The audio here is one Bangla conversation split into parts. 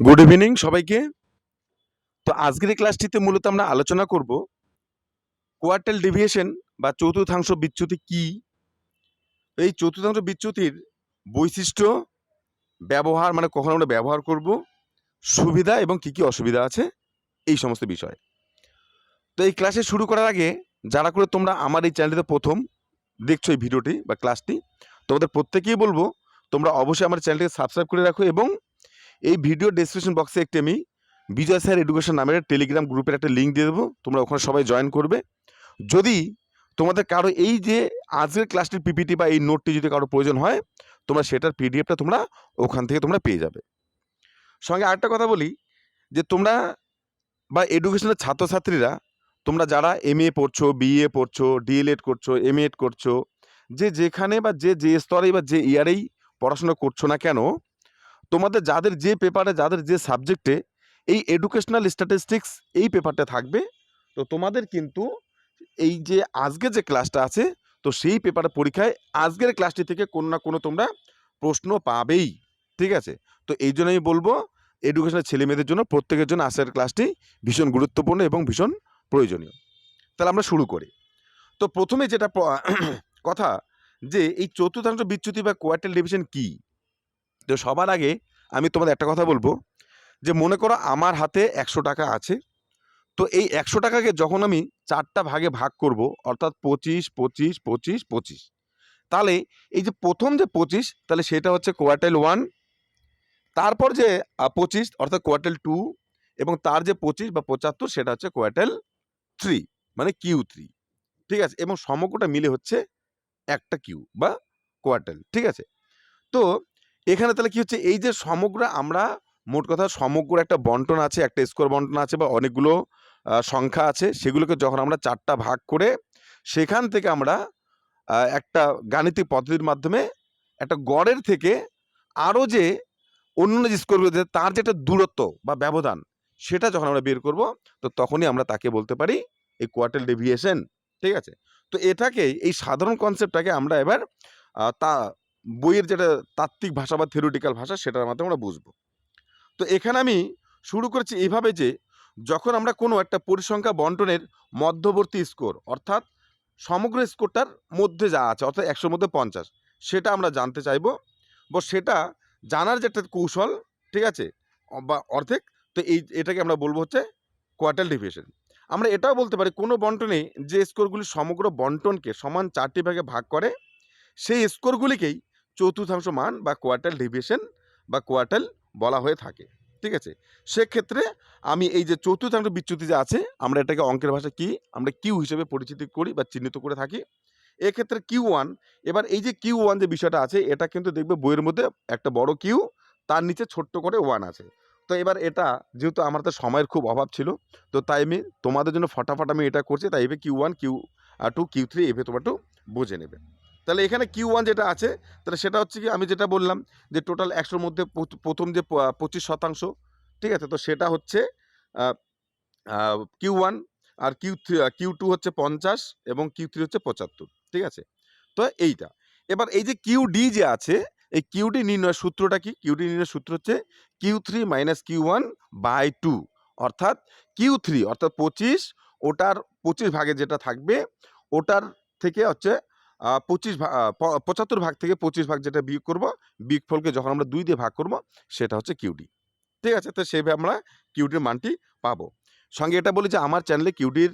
গুড ইভিনিং সবাইকে। তো আজকের এই ক্লাসটিতে মূলত আমরা আলোচনা করব কোয়ার্টাল ডেভিয়েশন বা চতুর্থাংশ বিচ্যুতি কি? এই চতুর্থাংশ বিচ্যুতির বৈশিষ্ট্য, ব্যবহার মানে কখন আমরা ব্যবহার করব, সুবিধা এবং কি কি অসুবিধা আছে, এই সমস্ত বিষয়। তো এই ক্লাসে শুরু করার আগে যারা করে তোমরা আমার এই চ্যানেলটিতে প্রথম দেখছ এই ভিডিওটি বা ক্লাসটি তোমাদের প্রত্যেকেই বলব, তোমরা অবশ্যই আমার চ্যানেলটিকে সাবস্ক্রাইব করে রাখো এবং এই ভিডিও ডেসক্রিপশন বক্সে একটি আমি বিজয় স্যার এডুকেশন নামের টেলিগ্রাম গ্রুপের একটা লিঙ্ক দিয়ে দেবো। তোমরা ওখানে সবাই জয়েন করবে। যদি তোমাদের কারও এই যে আজকের ক্লাসটির পিপিটি বা এই নোটটি যদি কারও প্রয়োজন হয়, তোমরা সেটার পিডিএফটা তোমরা ওখান থেকে তোমরা পেয়ে যাবে। সঙ্গে আরেকটা কথা বলি, যে তোমরা বা এডুকেশনের ছাত্রছাত্রীরা, তোমরা যারা এম এ পড়ছো বিএ পড়ছো ডিএলএড করছ এম এড করছ, যে যেখানে বা যে যে স্তরে বা যে ইয়ারেই পড়াশোনা করছ না কেন তোমাদের যাদের যে পেপারে যাদের যে সাবজেক্টে এই এডুকেশনাল স্ট্যাটিস্টিক্স এই পেপারটা থাকবে, তো তোমাদের কিন্তু এই যে আজকে যে ক্লাসটা আছে, তো সেই পেপারের পরীক্ষায় আজকের ক্লাসটি থেকে কোনো না কোনো তোমরা প্রশ্ন পাবেই, ঠিক আছে? তো এই জন্য আমি বলব এডুকেশনের ছেলে মেয়েদের জন্য প্রত্যেকের জন্য আজকের ক্লাসটি ভীষণ গুরুত্বপূর্ণ এবং ভীষণ প্রয়োজনীয়। তাহলে আমরা শুরু করি। তো প্রথমে যেটা কথা যে এই চতুর্থাংশ বিচ্যুতি বা কোয়ার্টাল ডিভিশন কী? তো সবার আগে আমি তোমাদের একটা কথা বলব যে মনে করো আমার হাতে একশো টাকা আছে, তো এই একশো টাকাকে যখন আমি চারটা ভাগে ভাগ করব, অর্থাৎ পঁচিশ পঁচিশ পঁচিশ পঁচিশ, তাহলে এই যে প্রথম যে পঁচিশ, তাহলে সেটা হচ্ছে কোয়ার্টাইল ওয়ান তারপর যে পঁচিশ, অর্থাৎ কোয়ার্টাইল টু এবং তার যে পঁচিশ বা পঁচাত্তর, সেটা হচ্ছে কোয়ার্টাইল থ্রি মানে কিউ থ্রি ঠিক আছে? এবং সমগ্রটা মিলে হচ্ছে একটা কিউ বা কোয়ার্টাইল ঠিক আছে? তো এখানে তাহলে কি হচ্ছে? এই যে সমগ্র আমরা মোট কথা সমগ্র একটা বন্টন আছে, একটা স্কোর বন্টন আছে বা অনেকগুলো সংখ্যা আছে, সেগুলোকে যখন আমরা চারটা ভাগ করে সেখান থেকে আমরা একটা গাণিতিক পদ্ধতির মাধ্যমে একটা গড়ের থেকে আরও যে অন্য যে স্কোরগুলো তার যেটা দূরত্ব বা ব্যবধান, সেটা যখন আমরা বের করব, তো তখনই আমরা তাকে বলতে পারি এই কোয়ার্টাল ডেভিয়েশন ঠিক আছে? তো এটাকে, এই সাধারণ কনসেপ্টটাকে আমরা এবার তা বইয়ের যেটা তাত্ত্বিক ভাষা বা থিওরিটিক্যাল ভাষা সেটার মাধ্যমে আমরা বুঝব। তো এখানে আমি শুরু করেছি এইভাবে যে, যখন আমরা কোনো একটা পরিসংখ্যা বন্টনের মধ্যবর্তী স্কোর অর্থাৎ সমগ্র স্কোরটার মধ্যে যা আছে, অর্থাৎ একশোর মধ্যে পঞ্চাশ, সেটা আমরা জানতে চাইব বা সেটা জানার যে একটা কৌশল, ঠিক আছে, বা অর্ধেক, তো এই, এটাকে আমরা বলব হচ্ছে কোয়ার্টাল ডিভিশন আমরা এটাও বলতে পারি, কোনো বন্টনে যে স্কোরগুলি সমগ্র বন্টনকে সমান চারটি ভাগে ভাগ করে, সেই স্কোরগুলিকেই চতুর্থাংশ মান বা কোয়ার্টাল ডিভিশন বা কোয়ার্টাল বলা হয়ে থাকে, ঠিক আছে? সেক্ষেত্রে আমি এই যে চতুর্থাংশ বিচ্যুতি যে আছে, আমরা এটাকে অঙ্কের ভাষা কি? আমরা কিউ হিসেবে পরিচিতি করি বা চিহ্নিত করে থাকি। এক্ষেত্রে কিউ ওয়ান এবার এই যে কিউ ওয়ান যে বিষয়টা আছে, এটা কিন্তু দেখবে বইয়ের মধ্যে একটা বড় কিউ তার নিচে ছোট্ট করে ওয়ান আছে। তো এবার এটা, যেহেতু আমার তো সময়ের খুব অভাব ছিল, তো তাই আমি তোমাদের জন্য ফটাফট আমি এটা করছি, তাই এভাবে Q one Q two Q three এভাবে তোমরা একটু বুঝে নেবে। তাহলে এখানে কিউ ওয়ান যেটা আছে, তাহলে সেটা হচ্ছে কি আমি যেটা বললাম যে টোটাল একশোর মধ্যে প্রথম যে পঁচিশ শতাংশ, ঠিক আছে? তো সেটা হচ্ছে কিউ ওয়ান আর কিউ কিউ টু হচ্ছে পঞ্চাশ এবং কিউ থ্রি হচ্ছে পঁচাত্তর, ঠিক আছে? তো এইটা। এবার এই যে কিউ ডি যে আছে, এই কিউ ডি নির্ণয়ের সূত্রটা কি? কিউ ডি নির্ণয়ের সূত্র হচ্ছে Q three minus Q one by two অর্থাৎ কিউ থ্রি অর্থাৎ পঁচিশ, ওটার পঁচিশ ভাগে যেটা থাকবে, ওটার থেকে হচ্ছে পঁচিশ ভাগ পঁচাত্তর ভাগ থেকে পঁচিশ ভাগ যেটা বিয়োগ করব বিয়োগফলকে যখন আমরা দুই দিয়ে ভাগ করব, সেটা হচ্ছে কিউডি ঠিক আছে? তো সেইভাবে আমরা কিউডির মানটি পাবো। সঙ্গে এটা বলি যে, আমার চ্যানেলে কিউডির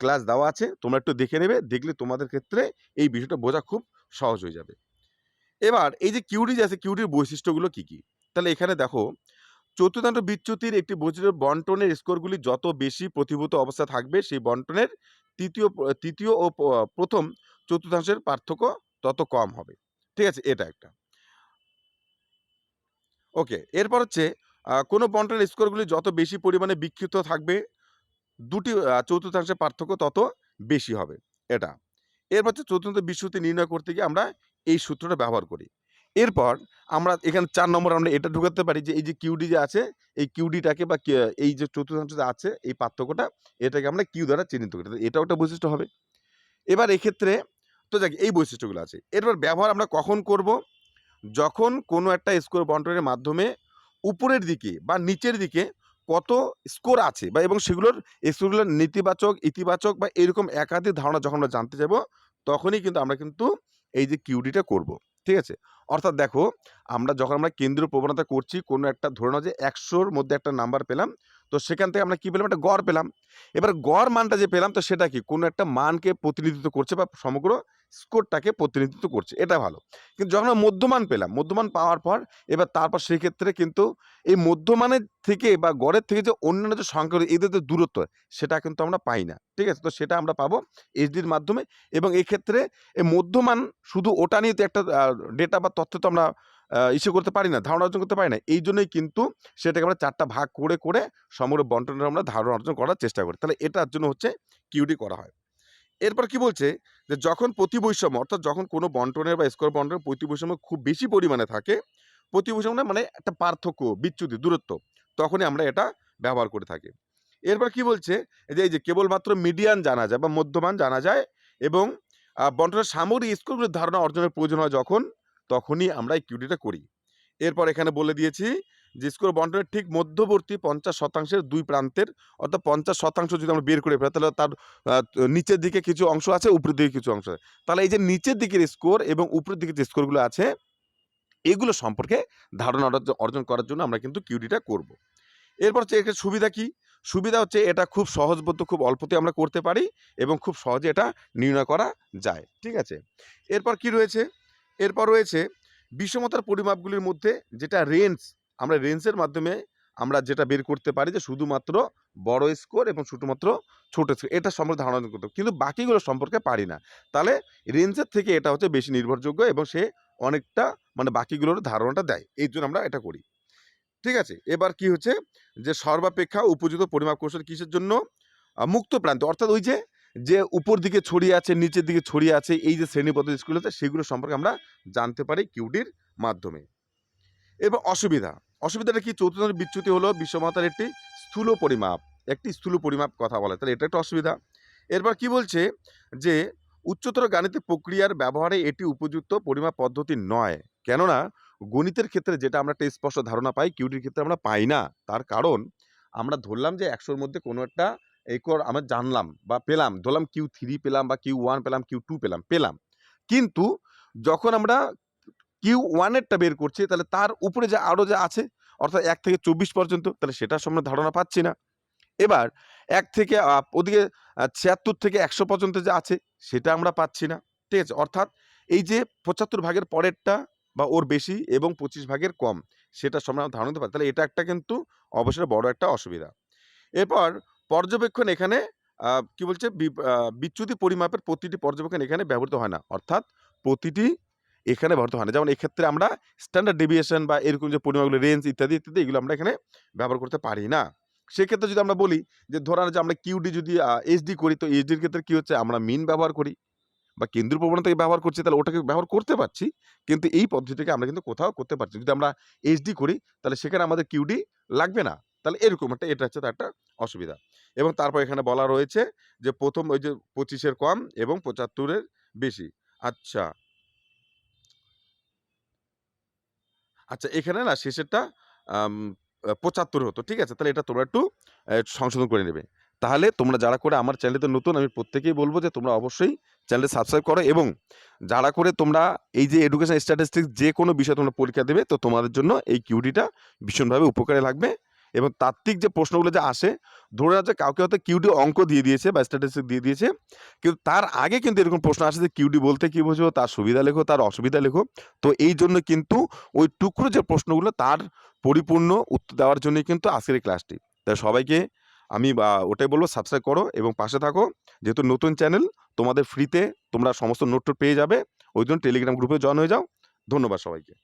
ক্লাস দেওয়া আছে, তোমরা একটু দেখে নেবে, দেখলে তোমাদের ক্ষেত্রে এই বিষয়টা বোঝা খুব সহজ হয়ে যাবে। এবার এই যে কিউডি যে আছে কিউডির বৈশিষ্ট্যগুলো কি কি? তাহলে এখানে দেখো, চতুর্থাংশ বিচ্যুতির একটি বৈচিত্র্য বন্টনের স্কোরগুলি যত বেশি প্রতিভূত অবস্থা থাকবে, সেই বন্টনের তৃতীয় তৃতীয় ও প্রথম চতুর্থাংশের পার্থক্য তত কম হবে। ঠিক আছে? এটা একটা। ওকে, এরপর হচ্ছে কোনো বন্টনের স্কোরগুলি যত বেশি পরিমাণে বিক্ষিপ্ত থাকবে, দুটি চতুর্থাংশের পার্থক্য তত বেশি হবে। এটা। এরপর হচ্ছে চতুর্থ বিশ্বতি নির্ণয় করতে গিয়ে আমরা এই সূত্রটা ব্যবহার করি। এরপর আমরা এখানে চার নম্বর আমরা এটা ঢুকাতে পারি যে এই যে কিউডি যে আছে, এই কিউডিটাকে বা এই যে চতুর্থাংশ যে আছে, এই পার্থক্যটা, এটাকে আমরা কিউ দ্বারা চিহ্নিত করি। এটাও একটা বৈশিষ্ট্য হবে। এবার এক্ষেত্রে, তো যাক এই বৈশিষ্ট্যগুলো আছে। এরপর ব্যবহার আমরা কখন করব? যখন কোনো একটা স্কোর বন্টনের মাধ্যমে উপরের দিকে বা নিচের দিকে কত স্কোর আছে বা এবং সেগুলোর স্কোরগুলোর নেতিবাচক, ইতিবাচক বা এরকম একাধিক ধারণা যখন আমরা জানতে যাব, তখনই কিন্তু আমরা কিন্তু এই যে কিউডিটা করব। ঠিক আছে? অর্থাৎ দেখো, আমরা যখন আমরা কেন্দ্রীয় প্রবণতা করছি, কোনো একটা ধরে নাও যে একশোর মধ্যে একটা নাম্বার পেলাম তো সেখান থেকে আমরা কি পেলাম? একটা গড় পেলাম। এবার গড় মানটা যে পেলাম, তো সেটা কি? কোনো একটা মানকে প্রতিনিধিত্ব করছে বা সমগ্র স্কোরটাকে প্রতিনিধিত্ব করছে। এটা ভালো। কিন্তু যখন আমরা মধ্যমান পেলাম, মধ্যমান পাওয়ার পর, এবার তারপর সেক্ষেত্রে কিন্তু এই মধ্যমানের থেকে বা গড়ের থেকে যে অন্যান্য যে সংখ্যা এদের যে দূরত্ব, সেটা কিন্তু আমরা পাই না। ঠিক আছে? তো সেটা আমরা পাবো এইচডির মাধ্যমে। এবং এক্ষেত্রে ক্ষেত্রে এই মধ্যমান শুধু ওটা নিয়ে তো একটা ডেটা বা তথ্য তো আমরা ইস্যু করতে পারি না, ধারণা অর্জন করতে পারি না। এই জন্যই কিন্তু সেটাকে আমরা চারটা ভাগ করে করে সমগ্র বন্টনের আমরা ধারণা অর্জন করার চেষ্টা করি। তাহলে এটার জন্য হচ্ছে কিউডি করা হয়। এরপর কি বলছে যে, যখন প্রতি বৈষম্য অর্থাৎ যখন কোনো বন্টনের বা স্কোর বন্টনের প্রতি বৈষম্য খুব বেশি পরিমাণে থাকে প্রতি বৈষম্য মানে একটা পার্থক্য, বিচ্যুতি, দূরত্ব, তখনই আমরা এটা ব্যবহার করে থাকি। এরপর কি বলছে যে, এই যে কেবলমাত্র মিডিয়ান জানা যায় বা মধ্যমান জানা যায় এবং বন্টনের সামগ্রিক স্কোরগুলোর ধারণা অর্জনের প্রয়োজন হয় যখন তখনই আমরা এই কিউডিটা করি। এরপর এখানে বলে দিয়েছি যে, স্কোর বন্টনের ঠিক মধ্যবর্তী পঞ্চাশ শতাংশের দুই প্রান্তের, অর্থাৎ পঞ্চাশ শতাংশ যদি আমরা বের করে ফেলি, তাহলে তার নিচের দিকে কিছু অংশ আছে, উপরের দিকে কিছু অংশ আছে। তাহলে এই যে নিচের দিকের স্কোর এবং উপরের দিকে যে স্কোরগুলো আছে, এগুলো সম্পর্কে ধারণা অর্জ- অর্জন করার জন্য আমরা কিন্তু কিউডিটা করব। এরপর হচ্ছে একটা সুবিধা কি? সুবিধা হচ্ছে এটা খুব সহজবোধ্য, খুব অল্পতে আমরা করতে পারি এবং খুব সহজে এটা নির্ণয় করা যায়। ঠিক আছে? এরপর কি রয়েছে? এরপর রয়েছে বিষমতার পরিমাপগুলির মধ্যে যেটা রেঞ্জ, আমরা রেঞ্জের মাধ্যমে আমরা যেটা বের করতে পারি যে শুধুমাত্র বড় স্কোর এবং শুধুমাত্র ছোট স্কোর এটা সম্পর্কে ধারণা করতে কিন্তু বাকিগুলো সম্পর্কে পারি না। তাহলে রেঞ্জের থেকে এটা হচ্ছে বেশি নির্ভরযোগ্য এবং সে অনেকটা মানে বাকিগুলোর ধারণাটা দেয়। এই জন্য আমরা এটা করি। ঠিক আছে? এবার কি হচ্ছে? যে সর্বাপেক্ষা উপযুক্ত পরিমাপ কৌশল কিসের জন্য? মুক্ত প্রান্ত, অর্থাৎ ওই যে যে উপর দিকে ছড়িয়ে আছে, নিচের দিকে ছড়িয়ে আছে, এই যে শ্রেণীবদ্ধ স্কুল আছে, সেগুলো সম্পর্কে আমরা জানতে পারি কিউডির মাধ্যমে। এবার অসুবিধা। অসুবিধাটা কি? চতুর্থ বিচ্যুতি হলো বিষমতার একটি স্থূল পরিমাপ। একটি স্থূল পরিমাপ কথা বলে। তাহলে এটা একটা অসুবিধা। এরপর কি বলছে? যে উচ্চতর গাণিতিক প্রক্রিয়ার ব্যবহারে এটি উপযুক্ত পরিমাপ পদ্ধতি নয়। কেননা গণিতের ক্ষেত্রে যেটা আমরা একটা স্পষ্ট ধারণা পাই, কিউডির ক্ষেত্রে আমরা পাই না। তার কারণ আমরা ধরলাম যে একশোর মধ্যে কোনো একটা একর আমরা জানলাম বা পেলাম, ধরলাম কিউ থ্রি পেলাম বা কিউ ওয়ান পেলাম কিউ টু পেলাম পেলাম। কিন্তু যখন আমরা কিউ ওয়ানেরটা বের করছি, তাহলে তার উপরে যে আরও যে আছে, অর্থাৎ এক থেকে চব্বিশ পর্যন্ত, তাহলে সেটার সম্বন্ধে ধারণা পাচ্ছি না। এবার এক থেকে ওদিকে ছিয়াত্তর থেকে একশো পর্যন্ত যে আছে, সেটা আমরা পাচ্ছি না। ঠিক আছে? অর্থাৎ এই যে পঁচাত্তর ভাগের পরেরটা বা ওর বেশি এবং পঁচিশ ভাগের কম সেটা সম্বন্ধে ধারণা দিতে পারি। তাহলে এটা একটা কিন্তু অবশ্যই বড় একটা অসুবিধা। এরপর পর্যবেক্ষণ এখানে কি বলছে? বিচ্যুতি পরিমাপের প্রতিটি পর্যবেক্ষণ এখানে ব্যবহৃত হয় না। অর্থাৎ প্রতিটি এখানে ব্যবহৃত হয় না। যেমন এক্ষেত্রে আমরা স্ট্যান্ডার্ড ডেভিয়েশন বা এরকম যে পরিমাপগুলো রেঞ্জ ইত্যাদি ইত্যাদি, এগুলো আমরা এখানে ব্যবহার করতে পারি না। সেক্ষেত্রে যদি আমরা বলি যে ধরা যে আমরা কিউডি যদি এইচডি করি, তো এইচডির ক্ষেত্রে কী হচ্ছে? আমরা মিন ব্যবহার করি বা কেন্দ্রীয় প্রবণতাকে ব্যবহার করছি, তাহলে ওটাকে ব্যবহার করতে পারছি। কিন্তু এই পদ্ধতিটাকে আমরা কিন্তু কোথাও করতে পারছি যদি আমরা এইচডি করি, তাহলে সেখানে আমাদের কিউডি লাগবে না। তাহলে এরকম একটা, এটা হচ্ছে তার একটা অসুবিধা। এবং তারপর এখানে বলা রয়েছে যে, প্রথম ওই যে পঁচিশের কম এবং পঁচাত্তরের বেশি। আচ্ছা। আচ্ছা এখানে না শেষেরটা পঁচাত্তর হতো, ঠিক আছে? তাহলে এটা তোমরা একটু সংশোধন করে নেবে। তাহলে তোমরা যারা করে আমার চ্যানেলতে নতুন, আমি প্রত্যেকেই বলব যে, তোমরা অবশ্যই চ্যানেল সাবস্ক্রাইব করো এবং যারা করে তোমরা এই যে এডুকেশন স্ট্যাটিস্টিক্স যে কোনো বিষয়ে তোমরা পরীক্ষা দেবে, তো তোমাদের জন্য এই কিউডিটা ভীষণভাবে উপকারে লাগবে। এবং তাত্ত্বিক যে প্রশ্নগুলো যে আসে, ধরে আছে কাউকে হয়তো কিউডি অঙ্ক দিয়ে দিয়েছে বা স্ট্যাটিস্টিক্স দিয়ে দিয়েছে, কিন্তু তার আগে কিন্তু এরকম প্রশ্ন আসে যে কিউডি বলতে কী বোঝো, তার সুবিধা লেখো, তার অসুবিধা লেখো। তো এই জন্য কিন্তু ওই টুকরো যে প্রশ্নগুলো তার পরিপূর্ণ উত্তর দেওয়ার জন্যই কিন্তু আজকের এই ক্লাসটি তাই সবাইকে আমি বা ওটাই বলব সাবস্ক্রাইব করো এবং পাশে থাকো। যেহেতু নতুন চ্যানেল তোমাদের ফ্রিতে তোমরা সমস্ত নোট পেয়ে যাবে। ওই জন্য টেলিগ্রাম গ্রুপে জয়েন হয়ে যাও। ধন্যবাদ সবাইকে।